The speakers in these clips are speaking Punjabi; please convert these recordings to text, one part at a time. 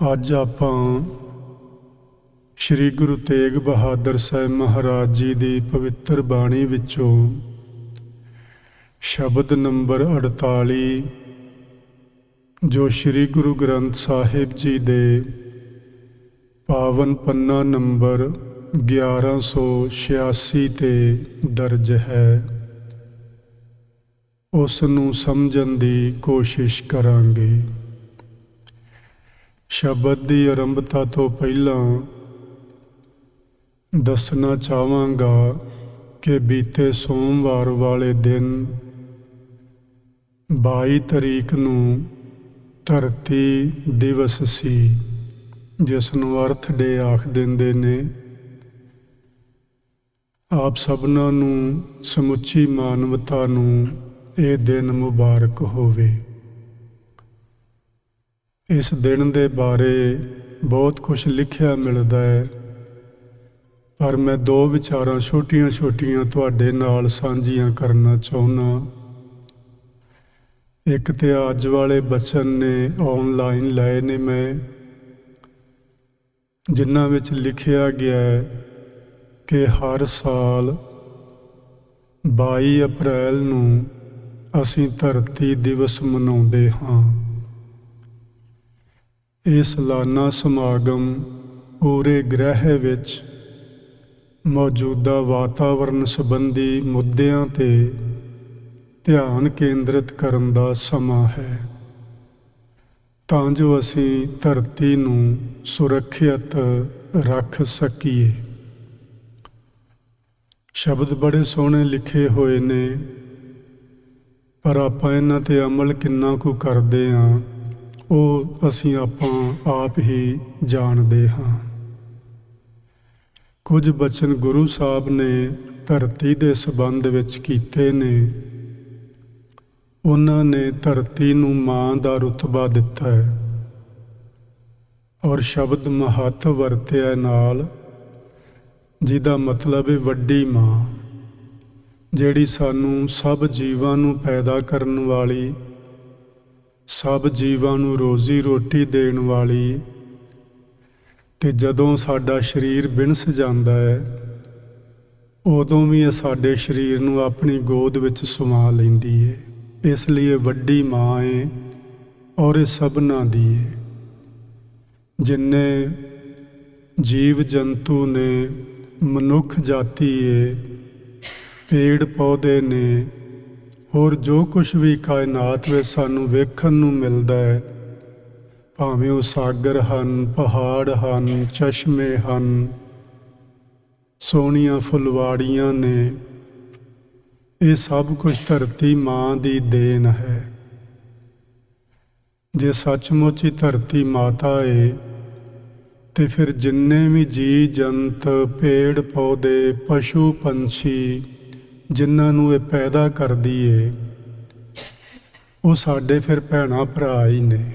ਅੱਜ ਆਪਾਂ ਸ੍ਰੀ ਗੁਰੂ ਤੇਗ ਬਹਾਦਰ ਸਾਹਿਬ ਮਹਾਰਾਜ ਜੀ ਦੀ ਪਵਿੱਤਰ ਬਾਣੀ ਵਿੱਚੋਂ ਸ਼ਬਦ ਨੰਬਰ 48 ਜੋ ਸ੍ਰੀ ਗੁਰੂ ਗ੍ਰੰਥ ਸਾਹਿਬ ਜੀ ਦੇ ਪਾਵਨ ਪੰਨਾ ਨੰਬਰ 1186 ਤੇ ਦਰਜ ਹੈ, ਉਸ ਨੂੰ ਸਮਝਣ ਦੀ ਕੋਸ਼ਿਸ਼ ਕਰਾਂਗੇ। ਸ਼ਬਦ ਦੀ ਆਰੰਭਤਾ ਤੋਂ ਪਹਿਲਾਂ ਦੱਸਣਾ ਚਾਹਾਂਗਾ ਕਿ ਬੀਤੇ ਸੋਮਵਾਰ ਵਾਲੇ ਦਿਨ 22 ਤਰੀਕ ਨੂੰ ਧਰਤੀ ਦਿਵਸ ਸੀ, ਜਿਸ ਨੂੰ ਅਰਥ ਡੇ ਆਖ ਦਿੰਦੇ ਨੇ। ਆਪ ਸਭਨਾਂ ਨੂੰ ਸਮੁੱਚੀ ਮਾਨਵਤਾ ਨੂੰ ਇਹ ਦਿਨ ਮੁਬਾਰਕ ਹੋਵੇ। ਇਸ ਦਿਨ ਦੇ ਬਾਰੇ ਬਹੁਤ ਕੁਝ ਲਿਖਿਆ ਮਿਲਦਾ ਹੈ। ਪਰ ਮੈਂ ਦੋ ਵਿਚਾਰਾਂ ਛੋਟੀਆਂ-ਛੋਟੀਆਂ ਤੁਹਾਡੇ ਨਾਲ ਸਾਂਝੀਆਂ ਕਰਨਾ ਚਾਹੁੰਦਾ ਇੱਕ ਤੇ ਅੱਜ ਵਾਲੇ ਬਚਨ ਨੇ ਆਨਲਾਈਨ ਲਏ ਨੇ ਮੈਂ, ਜਿਨ੍ਹਾਂ ਵਿੱਚ ਲਿਖਿਆ ਗਿਆ ਹੈ ਕਿ ਹਰ ਸਾਲ 22 ਅਪ੍ਰੈਲ ਨੂੰ ਅਸੀਂ ਧਰਤੀ ਦਿਵਸ ਮਨਾਉਂਦੇ ਹਾਂ। ਇਹ ਸਾਲਾਨਾ ਸਮਾਗਮ ਪੂਰੇ ਗ੍ਰਹਿ ਵਿੱਚ ਮੌਜੂਦਾ ਵਾਤਾਵਰਣ ਸੰਬੰਧੀ ਮੁੱਦਿਆਂ ਤੇ ਧਿਆਨ ਕੇਂਦਰਿਤ ਕਰਨ ਦਾ ਸਮਾਂ ਹੈ। ਤਾਂ ਜੋ ਅਸੀਂ ਧਰਤੀ ਨੂੰ ਸੁਰੱਖਿਅਤ ਰੱਖ ਸਕੀਏ। ਸ਼ਬਦ ਬੜੇ ਸੋਹਣੇ ਲਿਖੇ ਹੋਏ ਨੇ, ਪਰ ਆਪਾਂ ਇਹਨਾਂ ਤੇ ਅਮਲ ਕਿੰਨਾ ਕੁ ਕਰਦੇ ਆਂ ਉਹ ਅਸੀਂ ਆਪਾਂ ਆਪ ਹੀ ਜਾਣਦੇ ਹਾਂ। ਕੁਝ ਬਚਨ ਗੁਰੂ ਸਾਹਿਬ ਨੇ ਧਰਤੀ ਦੇ ਸਬੰਧ ਵਿੱਚ ਕੀਤੇ ਨੇ। ਉਹਨਾਂ ਨੇ ਧਰਤੀ ਨੂੰ ਮਾਂ ਦਾ ਰੁਤਬਾ ਦਿੱਤਾ ਹੈ ਔਰ ਸ਼ਬਦ ਮਹੱਤ ਵਰਤਿਆ ਨਾਲ, ਜਿਹਦਾ ਮਤਲਬ ਹੈ ਵੱਡੀ ਮਾਂ, ਜਿਹੜੀ ਸਾਨੂੰ ਸਭ ਜੀਵਾਂ ਨੂੰ ਪੈਦਾ ਕਰਨ ਵਾਲੀ ਸਭ ਜੀਵਾਂ ਨੂੰ ਰੋਜ਼ੀ ਰੋਟੀ ਦੇਣ ਵਾਲੀ ਤੇ ਜਦੋਂ ਸਾਡਾ ਸਰੀਰ ਬਿਨਸ ਜਾਂਦਾ ਹੈ, ਉਦੋਂ ਵੀ ਇਹ ਸਾਡੇ ਸਰੀਰ ਨੂੰ ਆਪਣੀ ਗੋਦ ਵਿੱਚ ਸਮਾ ਲੈਂਦੀ ਹੈ ਇਸ ਲਈ ਇਹ ਵੱਡੀ ਮਾਂ ਏ ਔਰ ਇਹ ਸਭਨਾਂ ਦੀ ਹੈ ਜਿੰਨੇ ਜੀਵ ਜੰਤੂ ਨੇ, ਮਨੁੱਖ ਜਾਤੀ ਏ ਪੇੜ ਪੌਦੇ ਨੇ ਹੋਰ ਜੋ ਕੁਝ ਵੀ ਕਾਇਨਾਤ ਵਿੱਚ ਸਾਨੂੰ ਵੇਖਣ ਨੂੰ ਮਿਲਦਾ ਹੈ, ਭਾਵੇਂ ਉਹ ਸਾਗਰ ਹਨ, ਪਹਾੜ ਹਨ, ਚਸ਼ਮੇ ਹਨ, ਸੋਹਣੀਆਂ ਫੁਲਵਾੜੀਆਂ ਨੇ, ਇਹ ਸਭ ਕੁਝ ਧਰਤੀ ਮਾਂ ਦੀ ਦੇਣ ਹੈ। ਜੇ ਸੱਚਮੁੱਚ ਹੀ ਧਰਤੀ ਮਾਤਾ ਏ, ਤੇ ਫਿਰ ਜਿੰਨੇ ਵੀ ਜੀ ਜੰਤ ਪੇੜ ਪੌਦੇ ਪਸ਼ੂ ਪੰਛੀ ਜਿਨ੍ਹਾਂ ਨੂੰ ਇਹ ਪੈਦਾ ਕਰਦੀ ਏ, ਉਹ ਸਾਡੇ ਫਿਰ ਭੈਣਾ ਭਰਾ ਹੀ ਨੇ।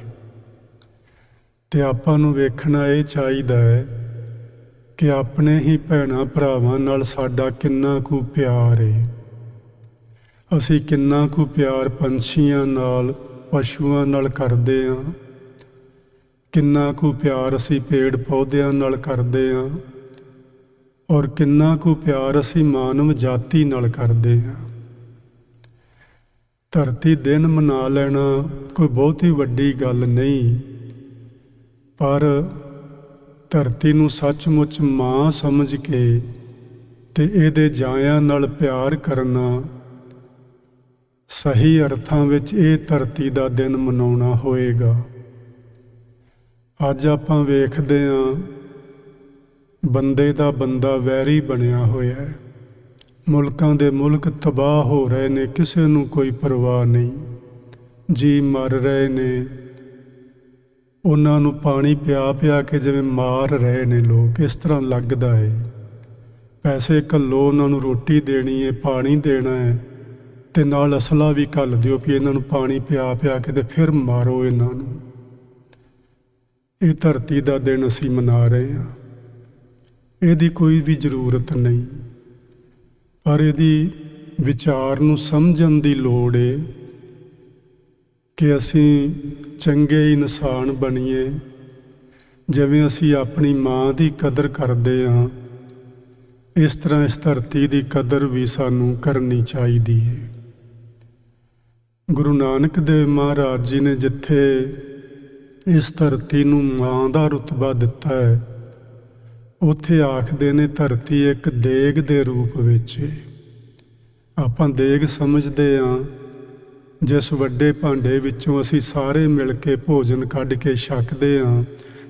ਤੇ ਆਪਾਂ ਨੂੰ ਵੇਖਣਾ ਇਹ ਚਾਹੀਦਾ ਹੈ ਕਿ ਆਪਣੇ ਹੀ ਭੈਣਾ ਭਰਾਵਾਂ ਨਾਲ ਸਾਡਾ ਕਿੰਨਾ ਕੁ ਪਿਆਰ ਏ। ਅਸੀਂ ਕਿੰਨਾ ਕੁ ਪਿਆਰ ਪੰਛੀਆਂ ਨਾਲ, ਪਸ਼ੂਆਂ ਨਾਲ ਕਰਦੇ ਆਂ। ਕਿੰਨਾ ਕੁ ਪਿਆਰ ਅਸੀਂ ਪੇੜ ਪੌਦਿਆਂ ਨਾਲ ਕਰਦੇ ਆਂ। ਔਰ ਕਿੰਨਾ ਕੁ ਪਿਆਰ ਅਸੀਂ ਮਾਨਵ ਜਾਤੀ ਨਾਲ ਕਰਦੇ ਹਾਂ। ਧਰਤੀ ਦਿਨ ਮਨਾ ਲੈਣਾ ਕੋਈ ਬਹੁਤੀ ਵੱਡੀ ਗੱਲ ਨਹੀਂ। ਪਰ ਧਰਤੀ ਨੂੰ ਸੱਚਮੁੱਚ ਮਾਂ ਸਮਝ ਕੇ ਤੇ ਇਹਦੇ ਜਾਇਆਂ ਨਾਲ ਪਿਆਰ ਕਰਨਾ, ਸਹੀ ਅਰਥਾਂ ਵਿੱਚ ਇਹ ਧਰਤੀ ਦਾ ਦਿਨ ਮਨਾਉਣਾ ਹੋਏਗਾ। ਅੱਜ ਆਪਾਂ ਵੇਖਦੇ ਹਾਂ ਬੰਦੇ ਦਾ ਬੰਦਾ ਵੈਰੀ ਬਣਿਆ ਹੋਇਆ ਹੈ। ਮੁਲਕਾਂ ਦੇ ਮੁਲਕ ਤਬਾਹ ਹੋ ਰਹੇ ਨੇ, ਕਿਸੇ ਨੂੰ ਕੋਈ ਪਰਵਾਹ ਨਹੀਂ। ਜੀ ਮਰ ਰਹੇ ਨੇ। ਉਹਨਾਂ ਨੂੰ ਪਾਣੀ ਪਿਆ ਪਿਆ ਕੇ ਜਿਵੇਂ ਮਾਰ ਰਹੇ ਨੇ ਲੋਕ, ਇਸ ਤਰ੍ਹਾਂ ਲੱਗਦਾ ਏ ਪੈਸੇ ਕੱਲੋ ਉਹਨਾਂ ਨੂੰ ਰੋਟੀ ਦੇਣੀ ਹੈ, ਪਾਣੀ ਦੇਣਾ ਹੈ। ਤੇ ਨਾਲ ਅਸਲਾ ਵੀ ਕੱਲ ਦਿਓ ਵੀ ਇਹਨਾਂ ਨੂੰ ਪਾਣੀ ਪਿਆ ਪਿਆ ਕੇ ਤੇ ਫਿਰ ਮਾਰੋ ਇਹਨਾਂ ਨੂੰ। ਇਹ ਧਰਤੀ ਦਾ ਦਿਨ ਅਸੀਂ ਮਨਾ ਰਹੇ ਹਾਂ। ਇਹਦੀ ਕੋਈ ਵੀ ਜ਼ਰੂਰਤ ਨਹੀਂ। ਪਰ ਇਹਦੀ ਵਿਚਾਰ ਨੂੰ ਸਮਝਣ ਦੀ ਲੋੜ ਏ ਕਿ ਅਸੀਂ ਚੰਗੇ ਇਨਸਾਨ ਬਣੀਏ। ਜਿਵੇਂ ਅਸੀਂ ਆਪਣੀ ਮਾਂ ਦੀ ਕਦਰ ਕਰਦੇ ਹਾਂ ਇਸ ਤਰ੍ਹਾਂ ਇਸ ਧਰਤੀ ਦੀ ਕਦਰ ਵੀ ਸਾਨੂੰ ਕਰਨੀ ਚਾਹੀਦੀ ਹੈ ਗੁਰੂ ਨਾਨਕ ਦੇਵ ਮਹਾਰਾਜ ਜੀ ਨੇ ਜਿੱਥੇ ਇਸ ਧਰਤੀ ਨੂੰ ਮਾਂ ਦਾ ਰੁਤਬਾ ਦਿੱਤਾ ਹੈ ਉੱਥੇ ਆਖਦੇ ਨੇ, ਧਰਤੀ ਇੱਕ ਦੇਗ ਦੇ ਰੂਪ ਵਿੱਚ ਆਪਾਂ ਦੇਗ ਸਮਝਦੇ ਹਾਂ ਜਿਸ ਵੱਡੇ ਭਾਂਡੇ ਵਿੱਚੋਂ ਅਸੀਂ ਸਾਰੇ ਮਿਲ ਕੇ ਭੋਜਨ ਕੱਢ ਕੇ ਛਕਦੇ ਹਾਂ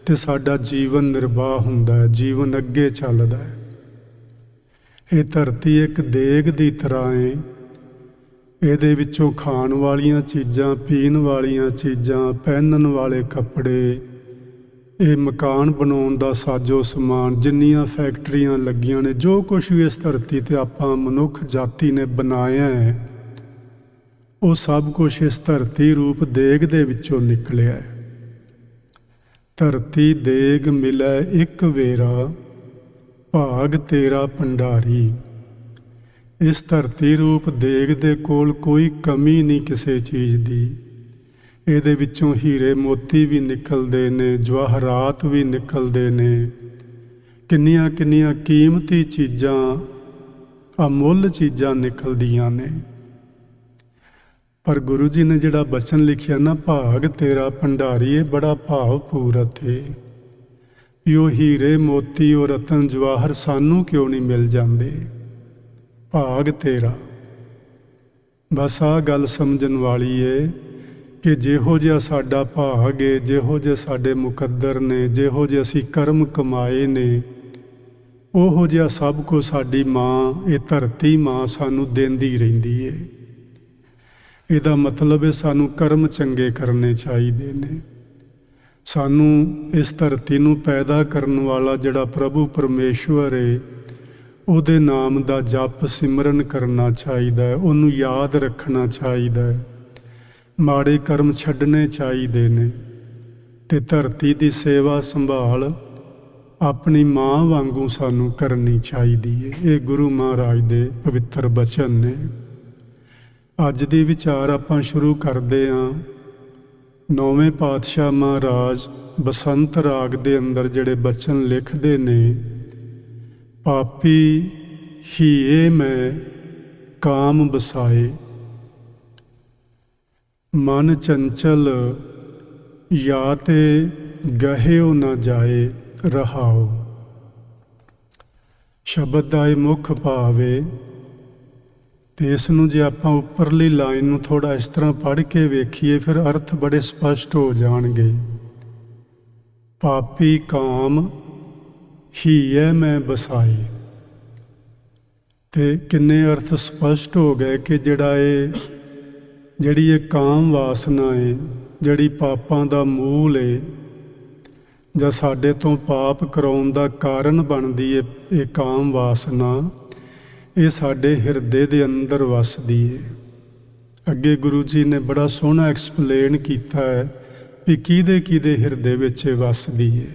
ਤੇ ਸਾਡਾ ਜੀਵਨ ਨਿਰਵਾਹ ਹੁੰਦਾ ਹੈ, ਜੀਵਨ ਅੱਗੇ ਚੱਲਦਾ ਹੈ। ਇਹ ਧਰਤੀ ਇੱਕ ਦੇਗ ਦੀ ਤਰ੍ਹਾਂ ਹੈ ਇਹਦੇ ਵਿੱਚੋਂ ਖਾਣ ਵਾਲੀਆਂ ਚੀਜ਼ਾਂ, ਪੀਣ ਵਾਲੀਆਂ ਚੀਜ਼ਾਂ, ਪਹਿਨਣ ਵਾਲੇ ਕੱਪੜੇ ਇਹ ਮਕਾਨ ਬਣਾਉਣ ਦਾ ਸਾਜੋ ਸਮਾਨ ਜਿੰਨੀਆਂ ਫੈਕਟਰੀਆਂ ਲੱਗੀਆਂ ਨੇ, ਜੋ ਕੁਝ ਵੀ ਇਸ ਧਰਤੀ ਤੇ ਆਪਾਂ ਮਨੁੱਖ, ਜਾਤੀ ਨੇ ਬਣਾਇਆ ਹੈ, ਉਹ ਸਭ ਕੁਝ ਇਸ ਧਰਤੀ ਰੂਪ ਦੇਗ ਦੇ ਵਿੱਚੋਂ ਨਿਕਲਿਆ ਹੈ। ਧਰਤੀ ਦੇਗ ਮਿਲੈ ਇੱਕ ਵੇਰਾ, ਭਾਗ ਤੇਰਾ ਭੰਡਾਰੀ। ਇਸ ਧਰਤੀ ਰੂਪ ਦੇਗ ਦੇ ਕੋਲ ਕੋਈ ਕਮੀ ਨਹੀਂ ਕਿਸੇ ਚੀਜ਼ ਦੀ। ਇਹਦੇ ਵਿੱਚੋਂ ਹੀਰੇ ਮੋਤੀ ਵੀ ਨਿਕਲਦੇ ਨੇ, ਜਵਾਹਰਾਤ ਵੀ ਨਿਕਲਦੇ ਨੇ। ਕਿੰਨੀਆਂ ਕਿੰਨੀਆਂ ਕੀਮਤੀ ਚੀਜ਼ਾਂ, ਅਮੁੱਲ ਚੀਜ਼ਾਂ ਨਿਕਲਦੀਆਂ ਨੇ। ਪਰ ਗੁਰੂ ਜੀ ਨੇ ਜਿਹੜਾ ਬਚਨ ਲਿਖਿਆ ਨਾ, ਭਾਗ ਤੇਰਾ ਭੰਡਾਰੀ ਇਹ ਬੜਾ ਭਾਵ ਪੂਰਤ ਹੈ ਵੀ ਉਹ ਹੀਰੇ, ਮੋਤੀ ਔਰ ਰਤਨ, ਜਵਾਹਰ ਸਾਨੂੰ ਕਿਉਂ ਨਹੀਂ ਮਿਲ ਜਾਂਦੇ? ਭਾਗ ਤੇਰਾ। ਬਸ ਆ ਗੱਲ ਸਮਝਣ ਵਾਲੀ ਏ। ਕਿ ਜਿਹੋ ਜਿਹਾ ਸਾਡਾ ਭਾਗ ਏ, ਜਿਹੋ ਜਿਹੇ ਸਾਡੇ ਮੁਕੱਦਰ ਨੇ, ਜਿਹੋ ਜਿਹੇ ਅਸੀਂ ਕਰਮ ਕਮਾਏ ਨੇ, ਉਹੋ ਜਿਹਾ ਸਭ ਕੁਝ ਸਾਡੀ ਮਾਂ, ਇਹ ਧਰਤੀ ਮਾਂ ਸਾਨੂੰ ਦਿੰਦੀ ਰਹਿੰਦੀ ਏ। ਇਹਦਾ ਮਤਲਬ ਹੈ ਸਾਨੂੰ ਕਰਮ ਚੰਗੇ ਕਰਨੇ ਚਾਹੀਦੇ ਨੇ। ਸਾਨੂੰ ਇਸ ਧਰਤੀ ਨੂੰ ਪੈਦਾ ਕਰਨ ਵਾਲਾ ਜਿਹੜਾ ਪ੍ਰਭੂ ਪਰਮੇਸ਼ਵਰ ਏ, ਉਹਦੇ ਨਾਮ ਦਾ ਜਪ ਸਿਮਰਨ ਕਰਨਾ ਚਾਹੀਦਾ ਹੈ ਉਹਨੂੰ ਯਾਦ ਰੱਖਣਾ ਚਾਹੀਦਾ ਹੈ ਮਾੜੇ ਕਰਮ ਛੱਡਣੇ ਚਾਹੀਦੇ ਨੇ, ਤੇ ਧਰਤੀ ਦੀ ਸੇਵਾ ਸੰਭਾਲ ਆਪਣੀ ਮਾਂ ਵਾਂਗੂ ਸਾਨੂੰ ਕਰਨੀ ਚਾਹੀਦੀ ਹੈ ਇਹ ਗੁਰੂ ਮਹਾਰਾਜ ਦੇ ਪਵਿੱਤਰ ਬਚਨ ਨੇ। ਅੱਜ ਦੀ ਵਿਚਾਰ ਆਪਾਂ ਸ਼ੁਰੂ ਕਰਦੇ ਹਾਂ ਨੌਵੇਂ ਪਾਤਸ਼ਾਹ ਮਹਾਰਾਜ ਬਸੰਤ ਰਾਗ ਦੇ ਅੰਦਰ ਜਿਹੜੇ ਬਚਨ ਲਿਖਦੇ ਨੇ, ਪਾਪੀ ਹੀਏ ਮੈਂ, ਕਾਮ ਬਸਾਏ। ਮਨ ਚੰਚਲ ਯਾ ਤੇ ਗਹਿਓ ਨਾ ਜਾਏ ਰਹਾਓ ਸ਼ਬਦ ਦਾ ਇਹ ਮੁੱਖ ਭਾਵ ਹੈ ਤੇ ਇਸ ਨੂੰ ਜੇ ਆਪਾਂ ਉੱਪਰਲੀ ਲਾਈਨ ਨੂੰ ਥੋੜਾ ਇਸ ਤਰ੍ਹਾਂ ਪੜ੍ਹ ਕੇ ਵੇਖੀਏ, ਫਿਰ ਅਰਥ ਬੜੇ ਸਪਸ਼ਟ ਹੋ ਜਾਣਗੇ। ਪਾਪੀ ਕਾਮ ਹੀ ਹੈ ਮੈਂ ਬਸਾਈ ਤੇ ਕਿੰਨੇ ਅਰਥ ਸਪਸ਼ਟ ਹੋ ਗਏ ਕਿ ਜਿਹੜਾ ਇਹ ਜਿਹੜੀ ਇਹ ਕਾਮ ਵਾਸਨਾ ਏ, ਜਿਹੜੀ ਪਾਪਾਂ ਦਾ ਮੂਲ ਏ, ਜਾਂ ਸਾਡੇ ਤੋਂ ਪਾਪ ਕਰਾਉਣ ਦਾ ਕਾਰਨ ਬਣਦੀ ਹੈ ਇਹ ਕਾਮ ਵਾਸਨਾ, ਇਹ ਸਾਡੇ ਹਿਰਦੇ ਦੇ ਅੰਦਰ ਵਸਦੀ ਹੈ ਅੱਗੇ ਗੁਰੂ ਜੀ ਨੇ ਬੜਾ ਸੋਹਣਾ ਐਕਸਪਲੇਨ ਕੀਤਾ ਹੈ ਵੀ ਕਿਹਦੇ ਕਿਹਦੇ ਹਿਰਦੇ ਵਿੱਚ ਇਹ ਵਸਦੀ ਹੈ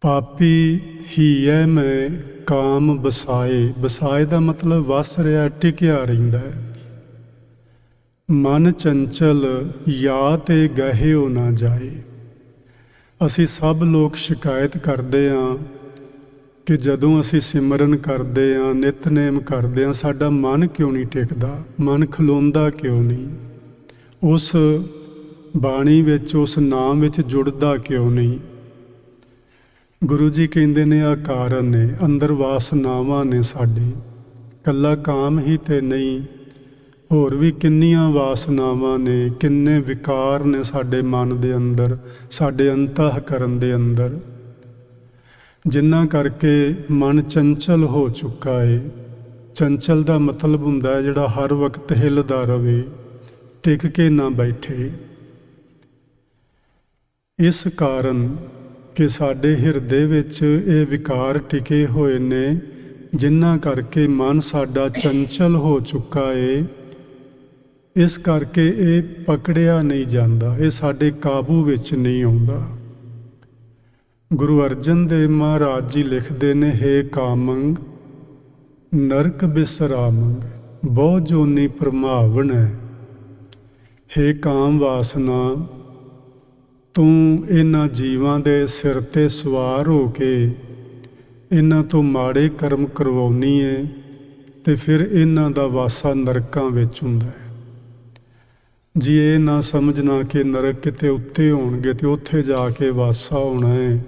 ਪਾਪੀ ਹੀ ਹੈ ਮੈਂ, ਕਾਮ ਬਸਾਏ ਬਸਾਏ ਦਾ ਮਤਲਬ ਵਸ ਰਿਹਾ, ਟਿਕਿਆ ਰਹਿੰਦਾ ਹੈ। ਮਨ ਚੰਚਲ ਯਾ ਤੇ ਗਹਿਓ ਨਾ ਜਾਏ। ਅਸੀਂ ਸਭ ਲੋਕ ਸ਼ਿਕਾਇਤ ਕਰਦੇ ਹਾਂ ਕਿ ਜਦੋਂ ਅਸੀਂ ਸਿਮਰਨ ਕਰਦੇ ਹਾਂ ਨਿਤਨੇਮ ਕਰਦੇ ਹਾਂ ਸਾਡਾ ਮਨ ਕਿਉਂ ਨਹੀਂ ਟਿਕਦਾ? ਮਨ ਖਲੋਂਦਾ ਕਿਉਂ ਨਹੀਂ? ਉਸ ਬਾਣੀ ਵਿੱਚ, ਉਸ ਨਾਮ ਵਿੱਚ ਜੁੜਦਾ ਕਿਉਂ ਨਹੀਂ? ਗੁਰੂ ਜੀ ਕਹਿੰਦੇ ਨੇ, ਆ ਕਾਰਨ ਨੇ ਅੰਦਰ ਵਾਸਨਾਵਾਂ ਨੇ ਸਾਡੇ। ਕੱਲਾ ਕਾਮ ਹੀ ਤੇ ਨਹੀਂ ਹੋਰ ਵੀ ਕਿੰਨੀਆਂ ਵਾਸਨਾਵਾਂ ਨੇ, ਕਿੰਨੇ ਵਿਕਾਰ ਨੇ ਸਾਡੇ ਮਨ ਦੇ ਅੰਦਰ, ਸਾਡੇ ਅੰਤःਕਰਨ ਦੇ ਅੰਦਰ। ਜਿਨ੍ਹਾਂ ਕਰਕੇ ਮਨ ਚੰਚਲ ਹੋ ਚੁੱਕਾ ਏ। ਚੰਚਲ ਦਾ ਮਤਲਬ ਹੁੰਦਾ ਹੈ ਜਿਹੜਾ ਹਰ ਵਕਤ ਹਿੱਲਦਾ ਰਵੇ, ਟਿਕ ਕੇ ਨਾ ਬੈਠੇ। ਇਸ ਕਾਰਨ ਕਿ ਸਾਡੇ ਹਿਰਦੇ ਵਿੱਚ ਇਹ ਵਿਕਾਰ ਟਿਕੇ ਹੋਏ ਨੇ ਜਿਨ੍ਹਾਂ ਕਰਕੇ ਮਨ ਸਾਡਾ ਚੰਚਲ ਹੋ ਚੁੱਕਾ ਏ ਇਸ ਕਰਕੇ ਇਹ ਪਕੜਿਆ ਨਹੀਂ ਜਾਂਦਾ, ਇਹ ਸਾਡੇ ਕਾਬੂ ਵਿੱਚ ਨਹੀਂ ਆਉਂਦਾ। ਗੁਰੂ ਅਰਜਨ ਦੇਵ ਮਹਾਰਾਜ ਜੀ ਲਿਖਦੇ ਨੇ, ਹੇ ਕਾਮੰਗ, ਨਰਕ ਬਿਸਰਾਮੰਗ, ਬਹੁ ਜੋਨੀ ਪ੍ਰਮਾਵਣ ਹੈ। ਹੇ ਕਾਮ ਵਾਸਨਾ, ਤੂੰ ਇਹਨਾਂ ਜੀਵਾਂ ਦੇ ਸਿਰ ਤੇ ਸਵਾਰ ਹੋ ਕੇ ਇਹਨਾਂ ਤੋਂ ਮਾੜੇ ਕਰਮ ਕਰਵਾਉਣੀ ਏ ਤੇ ਫਿਰ ਇਹਨਾਂ ਦਾ ਵਾਸਾ ਨਰਕਾਂ ਵਿੱਚ ਹੁੰਦਾ ਹੈ। ਜੀ ਇਹ ਨਾ ਸਮਝਣਾ ਕਿ ਨਰਕ ਕਿਤੇ ਉੱਤੇ ਹੋਣਗੇ ਤੇ ਉੱਥੇ ਜਾ ਕੇ ਵਾਸਾ ਹੋਣਾ ਹੈ।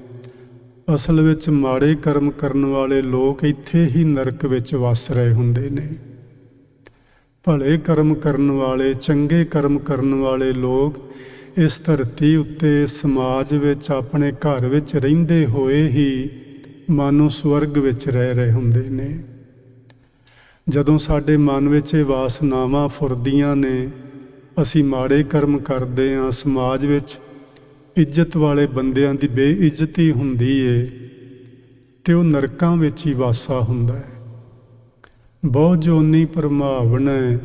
ਅਸਲ ਵਿੱਚ ਮਾੜੇ ਕਰਮ ਕਰਨ ਵਾਲੇ ਲੋਕ ਇੱਥੇ ਹੀ ਨਰਕ ਵਿੱਚ ਵਸ ਰਹੇ ਹੁੰਦੇ ਨੇ। ਭਲੇ ਕਰਮ ਕਰਨ ਵਾਲੇ, ਚੰਗੇ ਕਰਮ ਕਰਨ ਵਾਲੇ ਲੋਕ ਇਸ ਧਰਤੀ ਉੱਤੇ ਸਮਾਜ ਵਿੱਚ ਆਪਣੇ ਘਰ ਵਿੱਚ ਰਹਿੰਦੇ ਹੋਏ ਹੀ ਮਾਨੋ ਸਵਰਗ ਵਿੱਚ ਰਹਿ ਰਹੇ ਹੁੰਦੇ ਨੇ। ਜਦੋਂ ਸਾਡੇ ਮਨ ਵਿੱਚ ਇਹ ਵਾਸਨਾਵਾਂ ਫੁਰਦੀਆਂ ਨੇ ਅਸੀਂ ਮਾੜੇ ਕਰਮ ਕਰਦੇ ਹਾਂ ਸਮਾਜ ਵਿੱਚ। ਇੱਜ਼ਤ ਵਾਲੇ ਬੰਦਿਆਂ ਦੀ ਬੇਇੱਜ਼ਤੀ ਹੁੰਦੀ ਏ ਤੇ ਉਹ ਨਰਕਾਂ ਵਿੱਚ ਹੀ ਵਾਸਾ ਹੁੰਦਾ ਹੈ। ਬਹੁਤ ਜੋਨੀ ਪ੍ਰਮਾਵਨਾ ਹੈ,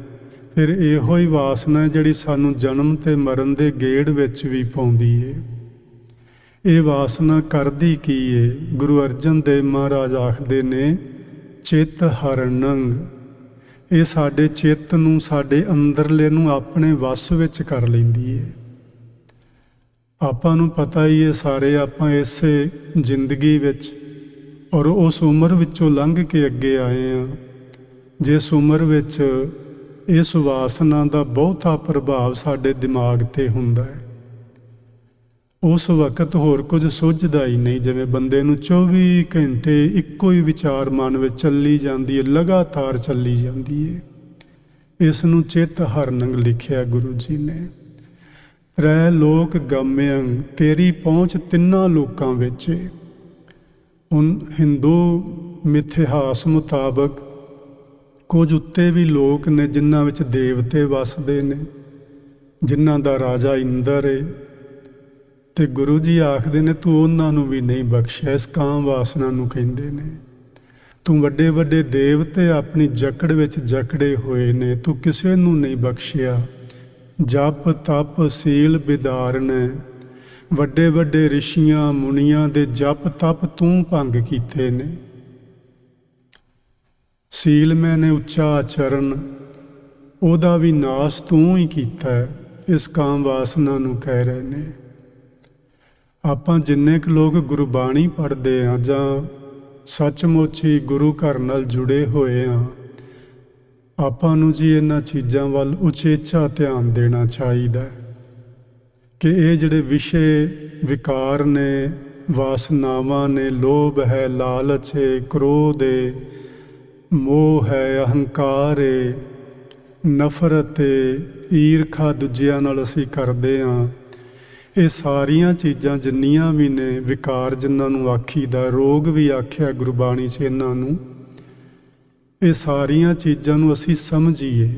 ਫਿਰ ਇਹੋ ਹੀ ਵਾਸਨਾ ਜਿਹੜੀ ਸਾਨੂੰ ਜਨਮ ਤੇ ਮਰਨ ਦੇ ਗੇੜ ਵਿੱਚ ਵੀ ਪਾਉਂਦੀ ਏ। ਇਹ ਵਾਸਨਾ ਕਰਦੀ ਕੀ ਏ? ਗੁਰੂ ਅਰਜਨ ਦੇਵ ਮਹਾਰਾਜ ਆਖਦੇ ਨੇ, ਚਿੱਤ ਹਰਨੰਗ। ਇਹ ਸਾਡੇ ਚਿੱਤ ਨੂੰ, ਸਾਡੇ ਅੰਦਰਲੇ ਨੂੰ ਆਪਣੇ ਵੱਸ ਵਿੱਚ ਕਰ ਲੈਂਦੀ ਹੈ ਆਪਾਂ ਨੂੰ ਪਤਾ ਹੀ ਹੈ ਸਾਰੇ ਆਪਾਂ ਇਸੇ ਜ਼ਿੰਦਗੀ ਵਿੱਚ ਔਰ ਉਸ ਉਮਰ ਵਿੱਚੋਂ ਲੰਘ ਕੇ ਅੱਗੇ ਆਏ ਆ। ਜਿਸ ਉਮਰ ਵਿੱਚ ਇਸ ਵਾਸਨਾ ਦਾ ਬਹੁਤਾ ਪ੍ਰਭਾਵ ਸਾਡੇ ਦਿਮਾਗ ਤੇ ਹੁੰਦਾ ਹੈ ਉਸ ਵਕਤ ਹੋਰ ਕੁਝ ਸੁੱਝਦਾ ਹੀ ਨਹੀਂ, ਜਿਵੇਂ ਬੰਦੇ ਨੂੰ 24 ਘੰਟੇ ਇੱਕੋ ਹੀ ਵਿਚਾਰ ਮਨ ਵਿੱਚ ਚੱਲੀ ਜਾਂਦੀ ਹੈ, ਲਗਾਤਾਰ ਚੱਲੀ ਜਾਂਦੀ ਹੈ। ਇਸ ਨੂੰ ਚਿੱਤ ਹਰਨੰਗ ਲਿਖਿਆ ਗੁਰੂ ਜੀ ਨੇ। ਤ੍ਰੈ ਲੋਕ ਗਮਯੰ, ਤੇਰੀ ਪਹੁੰਚ ਤਿੰਨਾਂ ਲੋਕਾਂ ਵਿੱਚ ਏ। ਹੁਣ ਹਿੰਦੂ ਮਿਥਿਹਾਸ ਮੁਤਾਬਕ ਕੁਝ ਉੱਤੇ ਵੀ ਲੋਕ ਨੇ, ਜਿਨ੍ਹਾਂ ਵਿੱਚ ਦੇਵਤੇ ਵੱਸਦੇ ਨੇ, ਜਿਨ੍ਹਾਂ ਦਾ ਰਾਜਾ ਇੰਦਰ ਏ। ਤੇ ਗੁਰੂ ਜੀ ਆਖਦੇ ਨੇ, ਤੂੰ ਉਹਨਾਂ ਨੂੰ ਵੀ ਨਹੀਂ ਬਖਸ਼ਿਆ, ਇਸ ਕਾਮ ਵਾਸਨਾ ਨੂੰ ਕਹਿੰਦੇ ਨੇ। ਤੂੰ ਵੱਡੇ ਵੱਡੇ ਦੇਵਤੇ ਆਪਣੀ ਜਕੜ ਵਿੱਚ ਜਕੜੇ ਹੋਏ ਨੇ, ਤੂੰ ਕਿਸੇ ਨੂੰ ਨਹੀਂ ਬਖਸ਼ਿਆ। ਜਪ ਤਪ ਸੀਲ ਬਿਦਾਰਨ ਵੱਡੇ ਵੱਡੇ ਰਿਸ਼ੀਆਂ, ਮੁਨੀਆਂ ਦੇ ਜਪ ਤਪ ਤੂੰ ਭੰਗ ਕੀਤੇ ਨੇ। ਸੀਲ ਮੈਨੇ ਉੱਚਾ ਆਚਰਨ ਉਹਦਾ ਵੀ ਨਾਸ ਤੂੰ ਹੀ ਕੀਤਾ ਇਸ ਕਾਮ ਵਾਸਨਾ ਨੂੰ ਕਹਿ ਰਹੇ ਨੇ। ਆਪਾਂ ਜਿੰਨੇ ਕੁ ਲੋਕ ਗੁਰਬਾਣੀ ਪੜ੍ਹਦੇ ਆ ਜਾਂ ਸੱਚਮੁੱਚ ਹੀ ਗੁਰੂ ਘਰ ਨਾਲ ਜੁੜੇ ਹੋਏ ਆ, ਆਪਾਂ ਨੂੰ ਜੀ ਇਹਨਾਂ ਚੀਜ਼ਾਂ ਵੱਲ ਉਚੇਚਾ ਧਿਆਨ ਦੇਣਾ ਚਾਹੀਦਾ ਹੈ ਕਿ ਇਹ ਜਿਹੜੇ ਵਿਸ਼ੇ ਵਿਕਾਰ ਨੇ, ਵਾਸਨਾਵਾਂ ਨੇ, ਲੋਭ ਹੈ, ਲਾਲਚ ਹੈ, ਕ੍ਰੋਧ ਹੈ, ਮੋਹ ਹੈ, ਅਹੰਕਾਰ ਹੈ, ਨਫ਼ਰਤ ਹੈ, ਈਰਖਾ ਦੂਜਿਆਂ ਨਾਲ ਅਸੀਂ ਕਰਦੇ ਹਾਂ ਇਹ ਸਾਰੀਆਂ ਚੀਜ਼ਾਂ ਜਿੰਨੀਆਂ ਵੀ ਨੇ ਵਿਕਾਰ ਜਿਨ੍ਹਾਂ ਨੂੰ ਆਖੀਦਾ, ਰੋਗ ਵੀ ਆਖਿਆ ਗੁਰਬਾਣੀ 'ਚ ਇਹਨਾਂ ਨੂੰ, ਇਹ ਸਾਰੀਆਂ ਚੀਜ਼ਾਂ ਨੂੰ ਅਸੀਂ ਸਮਝੀਏ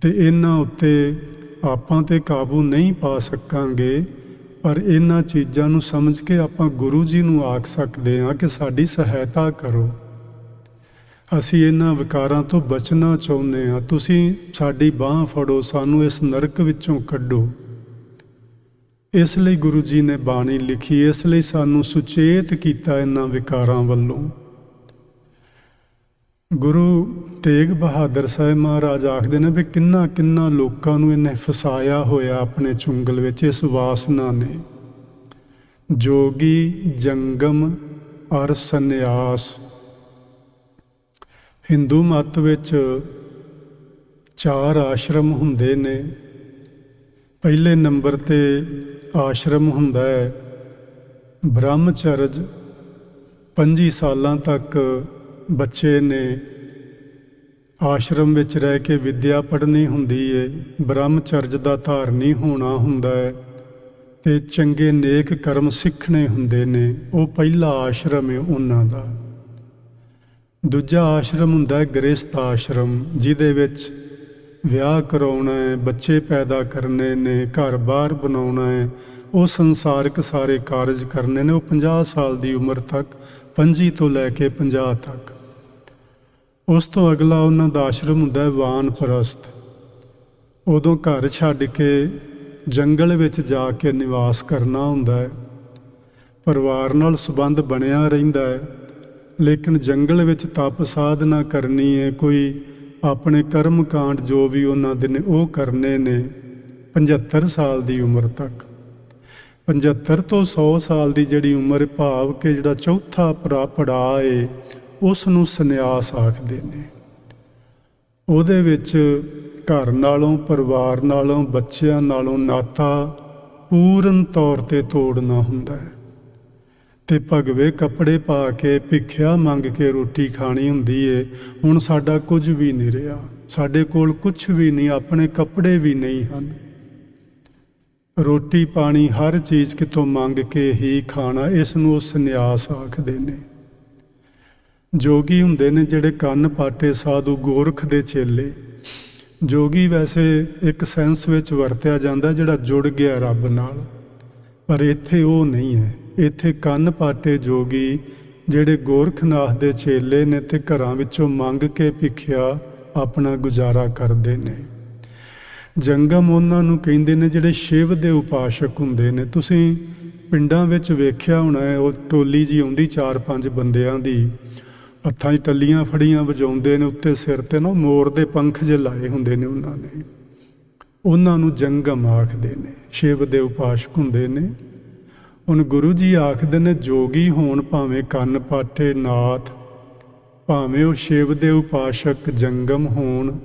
ਤੇ ਇਹਨਾਂ ਉੱਤੇ ਆਪਾਂ ਤੇ ਕਾਬੂ ਨਹੀਂ ਪਾ ਸਕਾਂਗੇ, ਪਰ ਇਹਨਾਂ ਚੀਜ਼ਾਂ ਨੂੰ ਸਮਝ ਕੇ ਆਪਾਂ ਗੁਰੂ ਜੀ ਨੂੰ ਆਖ ਸਕਦੇ ਹਾਂ ਕਿ ਸਾਡੀ ਸਹਾਇਤਾ ਕਰੋ। ਅਸੀਂ ਇਹਨਾਂ ਵਿਕਾਰਾਂ ਤੋਂ ਬਚਣਾ ਚਾਹੁੰਦੇ ਹਾਂ। ਤੁਸੀਂ ਸਾਡੀ ਬਾਹ ਫੜੋ, ਸਾਨੂੰ ਇਸ ਨਰਕ ਵਿੱਚੋਂ ਕੱਢੋ। ਇਸ ਲਈ ਗੁਰੂ ਜੀ ਨੇ ਬਾਣੀ ਲਿਖੀ, ਇਸ ਲਈ ਸਾਨੂੰ ਸੁਚੇਤ ਕੀਤਾ ਇਹਨਾਂ ਵਿਕਾਰਾਂ ਵੱਲੋਂ। ਗੁਰੂ ਤੇਗ ਬਹਾਦਰ ਸਾਹਿਬ ਮਹਾਰਾਜ ਆਖਦੇ ਨੇ ਵੀ ਕਿੰਨਾ ਕਿੰਨਾ ਲੋਕਾਂ ਨੂੰ ਇਹਨੇ ਫਸਾਇਆ ਹੋਇਆ ਆਪਣੇ ਚੁੰਗਲ ਵਿੱਚ, ਇਸ ਵਾਸਨਾ ਨੇ। ਜੋਗੀ ਜੰਗਮ ਔਰ ਸੰਨਿਆਸ। ਹਿੰਦੂ ਮਤ ਵਿੱਚ ਚਾਰ ਆਸ਼ਰਮ ਹੁੰਦੇ ਨੇ। ਪਹਿਲੇ ਨੰਬਰ ਤੇ ਆਸ਼ਰਮ ਹੁੰਦਾ ਹੈ। ਬ੍ਰਹਮਚਰਜ 25 ਸਾਲਾਂ ਤੱਕ ਬੱਚੇ ਨੇ ਆਸ਼ਰਮ ਵਿੱਚ ਰਹਿ ਕੇ ਵਿਦਿਆ ਪੜ੍ਹਨੀ ਹੁੰਦੀ ਏ। ਬ੍ਰਹਮਚਰਜ ਦਾ ਧਾਰਨੀ ਹੋਣਾ ਹੁੰਦਾ ਹੈ ਤੇ ਚੰਗੇ ਨੇਕ ਕਰਮ ਸਿੱਖਣੇ ਹੁੰਦੇ ਨੇ। ਉਹ ਪਹਿਲਾ ਆਸ਼ਰਮ ਹੈ ਉਹਨਾਂ ਦਾ। ਦੂਜਾ ਆਸ਼ਰਮ ਹੁੰਦਾ ਹੈ ਗ੍ਰਸਥ ਆਸ਼ਰਮ, ਜਿਹਦੇ ਵਿੱਚ ਵਿਆਹ ਕਰਾਉਣਾ ਹੈ, ਬੱਚੇ ਪੈਦਾ ਕਰਨੇ ਨੇ ਘਰ-ਬਾਰ ਬਣਾਉਣਾ ਹੈ, ਉਹ ਸੰਸਾਰਿਕ ਸਾਰੇ ਕਾਰਜ ਕਰਨੇ ਨੇ, ਉਹ 50 ਸਾਲ ਦੀ ਉਮਰ ਤੱਕ 25 ਤੋਂ ਲੈ ਕੇ 50 ਤੱਕ। ਉਸ ਤੋਂ ਅਗਲਾ ਉਹਨਾਂ ਦਾ ਆਸ਼ਰਮ ਹੁੰਦਾ ਹੈ ਵਾਨਪ੍ਰਸਥ ਉਦੋਂ ਘਰ ਛੱਡ ਕੇ ਜੰਗਲ ਵਿੱਚ ਜਾ ਕੇ ਨਿਵਾਸ ਕਰਨਾ ਹੁੰਦਾ ਹੈ। ਪਰਿਵਾਰ ਨਾਲ ਸੰਬੰਧ ਬਣਿਆ ਰਹਿੰਦਾ ਹੈ, ਲੇਕਿਨ ਜੰਗਲ ਵਿੱਚ ਤਪ ਸਾਧਨਾ ਕਰਨੀ ਹੈ, ਕੋਈ ਆਪਣੇ ਕਰਮ ਕਾਂਡ ਜੋ ਵੀ ਉਹਨਾਂ ਦੇ ਨੇ, ਉਹ ਕਰਨੇ ਨੇ 75 ਸਾਲ ਦੀ ਉਮਰ ਤੱਕ। 75 ਤੋਂ 100 ਸਾਲ ਦੀ ਜਿਹੜੀ ਉਮਰ ਭਾਵ ਕਿ ਜਿਹੜਾ ਚੌਥਾ ਪੜਾ ਪੜਾਅ ਏ, ਉਸ ਨੂੰ ਸੰਨਿਆਸ ਆਖਦੇ ਨੇ। ਉਹਦੇ ਵਿੱਚ ਘਰ ਨਾਲੋਂ, ਪਰਿਵਾਰ ਨਾਲੋਂ, ਬੱਚਿਆਂ ਨਾਲੋਂ ਨਾਤਾ ਪੂਰਨ ਤੌਰ ਤੇ ਤੋੜਨਾ ਹੁੰਦਾ ਹੈ। ਤੇ ਭਗਵੇ ਕੱਪੜੇ ਪਾ ਕੇ ਭਿੱਖਿਆ ਮੰਗ ਕੇ ਰੋਟੀ ਖਾਣੀ ਹੁੰਦੀ ਏ। ਹੁਣ ਸਾਡਾ ਕੁਝ ਵੀ ਨਹੀਂ ਰਿਹਾ। ਸਾਡੇ ਕੋਲ ਕੁਝ ਵੀ ਨਹੀਂ, ਆਪਣੇ ਕੱਪੜੇ ਵੀ ਨਹੀਂ ਹਨ। ਰੋਟੀ ਪਾਣੀ ਹਰ ਚੀਜ਼ ਕਿਤੋਂ ਮੰਗ ਕੇ ਹੀ ਖਾਣਾ, ਇਸ ਨੂੰ ਸੰਨਿਆਸ ਆਖਦੇ ਨੇ। ਜੋਗੀ ਹੁੰਦੇ ਨੇ ਜਿਹੜੇ ਕੰਨ ਪਾਟੇ ਸਾਧੂ ਗੋਰਖ ਦੇ ਚੇਲੇ। ਜੋਗੀ ਵੈਸੇ ਇੱਕ ਸੈਂਸ ਵਿੱਚ ਵਰਤਿਆ ਜਾਂਦਾ ਜਿਹੜਾ ਜੁੜ ਗਿਆ ਰੱਬ ਨਾਲ। ਪਰ ਇੱਥੇ ਉਹ ਨਹੀਂ ਹੈ। ਇੱਥੇ ਕੰਨ ਪਾਟੇ ਜੋਗੀ ਜਿਹੜੇ ਗੋਰਖਨਾਥ ਦੇ ਚੇਲੇ ਨੇ ਤੇ ਘਰਾਂ ਵਿੱਚੋਂ ਮੰਗ ਕੇ ਭਿੱਖਿਆ ਆਪਣਾ ਗੁਜ਼ਾਰਾ ਕਰਦੇ ਨੇ। ਜੰਗਮ ਉਹਨਾਂ ਨੂੰ ਕਹਿੰਦੇ ਨੇ, ਜਿਹੜੇ ਸ਼ਿਵ ਦੇ ਉਪਾਸ਼ਕ ਹੁੰਦੇ ਨੇ। ਤੁਸੀਂ ਪਿੰਡਾਂ ਵਿੱਚ ਵੇਖਿਆ ਹੋਣਾ ਹੈ, ਉਹ ਟੋਲੀ ਜੀ ਆਉਂਦੀ ਚਾਰ ਪੰਜ ਬੰਦਿਆਂ ਦੀ। ਹੱਥਾਂ 'ਚ ਟੱਲੀਆਂ ਫੜੀਆਂ ਵਜਾਉਂਦੇ ਨੇ, ਉੱਤੇ ਸਿਰ ਤੇ ਨਾ ਮੋਰ ਦੇ ਪੰਖ ਜੇ ਲਾਏ ਹੁੰਦੇ ਨੇ ਉਹਨਾਂ ਨੇ। ਉਹਨਾਂ ਨੂੰ ਜੰਗਮ ਆਖਦੇ ਨੇ, ਸ਼ਿਵ ਦੇ ਉਪਾਸ਼ਕ ਹੁੰਦੇ ਨੇ। ਹੁਣ ਗੁਰੂ ਜੀ ਆਖਦੇ ਨੇ, ਜੋਗੀ ਹੋਣ ਭਾਵੇਂ ਕੰਨ ਪਾਟੇ ਨਾਥ, ਭਾਵੇਂ ਉਹ ਸ਼ਿਵ ਦੇ ਉਪਾਸ਼ਕ ਜੰਗਮ ਹੋਣ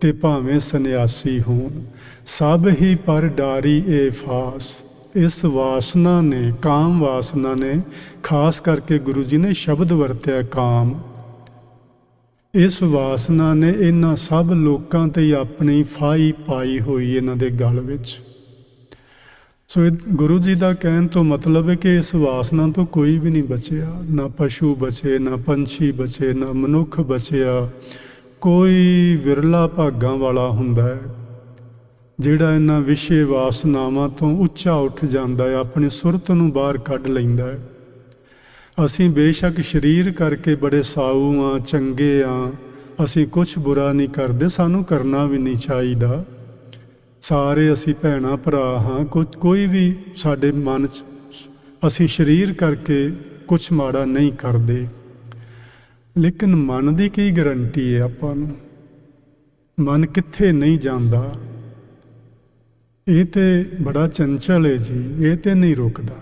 ਤੇ ਭਾਵੇਂ ਸੰਨਿਆਸੀ ਹੋਣ। ਸਭ ਹੀ ਪਰ ਡਾਰੀ ਏ ਫਾਸ। ਇਸ ਵਾਸਨਾ ਨੇ, ਕਾਮ ਵਾਸਨਾ ਨੇ, ਖਾਸ ਕਰਕੇ ਗੁਰੂ ਜੀ ਨੇ ਸ਼ਬਦ ਵਰਤਿਆ ਕਾਮ। ਇਸ ਵਾਸਨਾ ਨੇ ਇਹਨਾਂ ਸਭ ਲੋਕਾਂ ਤੇ ਆਪਣੀ ਫਾਈ ਪਾਈ ਹੋਈ ਇਹਨਾਂ ਦੇ ਗਲ ਵਿੱਚ। ਸੋ ਇਹ ਗੁਰੂ ਜੀ ਦਾ ਕਹਿਣ ਤੋਂ ਮਤਲਬ ਹੈ ਕਿ ਇਸ ਵਾਸਨਾ ਤੋਂ ਕੋਈ ਵੀ ਨਹੀਂ ਬਚਿਆ, ਨਾ ਪਸ਼ੂ ਬਚੇ, ਨਾ ਪੰਛੀ ਬਚੇ, ਨਾ ਮਨੁੱਖ ਬਚਿਆ। ਕੋਈ ਵਿਰਲਾ ਭਾਗਾਂ ਵਾਲਾ ਹੁੰਦਾ ਹੈ, ਜਿਹੜਾ ਇਹਨਾਂ ਵਿਸ਼ੇ ਵਾਸਨਾਵਾਂ ਤੋਂ ਉੱਚਾ ਉੱਠ ਜਾਂਦਾ ਹੈ, ਆਪਣੀ ਸੁਰਤ ਨੂੰ ਬਾਹਰ ਕੱਢ ਲੈਂਦਾ ਹੈ। ਅਸੀਂ ਬੇਸ਼ੱਕ ਸਰੀਰ ਕਰਕੇ ਬੜੇ ਸਾਊ ਆ ਚੰਗੇ ਆ ਅਸੀਂ ਕੁਝ ਬੁਰਾ ਨਹੀਂ ਕਰਦੇ, ਸਾਨੂੰ ਕਰਨਾ ਵੀ ਨਹੀਂ ਚਾਹੀਦਾ। ਸਾਰੇ ਅਸੀਂ ਭੈਣਾ ਭਰਾ ਹਾਂ। ਕੁਝ ਕੋਈ ਵੀ ਸਾਡੇ ਮਨ 'ਚ ਅਸੀਂ ਸਰੀਰ ਕਰਕੇ ਕੁਝ ਮਾੜਾ ਨਹੀਂ ਕਰਦੇ। ਲੇਕਿਨ ਮਨ ਦੀ ਕੀ ਗਰੰਟੀ ਹੈ ਆਪਾਂ ਨੂੰ? ਮਨ ਕਿੱਥੇ ਨਹੀਂ ਜਾਂਦਾ? ਇਹ ਤੇ ਬੜਾ ਚੰਚਲ ਹੈ ਜੀ, ਇਹ ਤੇ ਨਹੀਂ ਰੁਕਦਾ।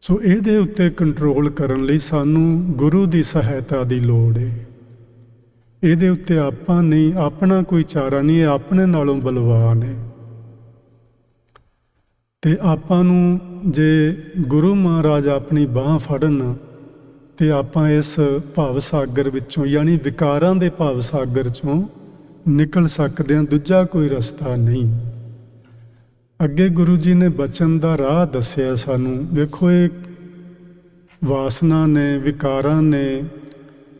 ਸੋ ਇਹਦੇ ਉੱਤੇ ਕੰਟਰੋਲ ਕਰਨ ਲਈ ਸਾਨੂੰ ਗੁਰੂ ਦੀ ਸਹਾਇਤਾ ਦੀ ਲੋੜ ਹੈ ਇਹਦੇ ਉੱਤੇ ਆਪਾਂ ਨਹੀਂ, ਆਪਣਾ ਕੋਈ ਚਾਰਾ ਨਹੀਂ, ਇਹ ਆਪਣੇ ਨਾਲੋਂ ਬਲਵਾਨ ਹੈ। ਤੇ ਆਪਾਂ ਨੂੰ ਜੇ ਗੁਰੂ ਮਹਾਰਾਜ ਆਪਣੀ ਬਾਹ ਫੜਨ, ਤੇ ਆਪਾਂ ਇਸ ਭਾਵ ਸਾਗਰ ਵਿੱਚੋਂ, ਯਾਨੀ ਵਿਕਾਰਾਂ ਦੇ ਭਾਵ ਸਾਗਰ ਚੋਂ ਨਿਕਲ ਸਕਦੇ ਹਾਂ, ਦੂਜਾ ਕੋਈ ਰਸਤਾ ਨਹੀਂ। ਅੱਗੇ ਗੁਰੂ ਜੀ ਨੇ ਬਚਨ ਦਾ ਰਾਹ ਦੱਸਿਆ ਸਾਨੂੰ, ਵੇਖੋ ਇਹ ਵਾਸਨਾ ਨੇ, ਵਿਕਾਰਾਂ ਨੇ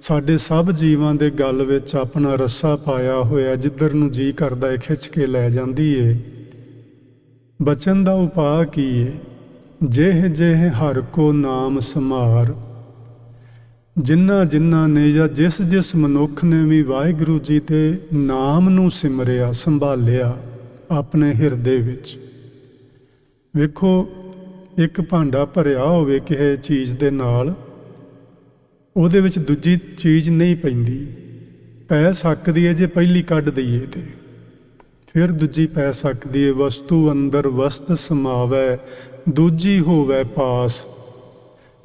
ਸਾਡੇ ਸਭ ਜੀਵਾਂ ਦੇ ਗੱਲ ਵਿੱਚ ਆਪਣਾ ਰੱਸਾ ਪਾਇਆ ਹੋਇਆ ਜਿੱਧਰ ਨੂੰ ਜੀ ਕਰਦਾ ਏ, ਖਿੱਚ ਕੇ ਲੈ ਜਾਂਦੀ ਏ। ਬਚਨ ਦਾ ਉਪਾਅ ਕੀ ਏ? ਜਿਹ ਜਿਹ ਹਰ ਕੋ ਨਾਮ ਸਮਾਰ ਜਿਨ੍ਹਾਂ ਜਿਨ੍ਹਾਂ ਨੇ ਜਾਂ ਜਿਸ ਜਿਸ ਮਨੁੱਖ ਨੇ ਵੀ ਵਾਹਿਗੁਰੂ ਜੀ ਦੇ ਨਾਮ ਨੂੰ ਸਿਮਰਿਆ, ਸੰਭਾਲਿਆ ਆਪਣੇ ਹਿਰਦੇ ਵਿੱਚ। ਵੇਖੋ, ਇੱਕ ਭਾਂਡਾ ਭਰਿਆ ਹੋਵੇ ਕਿਸੇ ਚੀਜ਼ ਦੇ ਨਾਲ ਉਹਦੇ ਵਿੱਚ ਦੂਜੀ ਚੀਜ਼ ਨਹੀਂ ਪੈਂਦੀ। ਪੈ ਸਕਦੀ ਹੈ ਜੇ ਪਹਿਲੀ ਕੱਢ ਦਈਏ ਤੇ। ਫਿਰ ਦੂਜੀ ਪੈ ਸਕਦੀ ਹੈ ਵਸਤੂ ਅੰਦਰ ਵਸਤ ਸਮਾਵੈ, ਦੂਜੀ ਹੋਵੇ ਪਾਸ।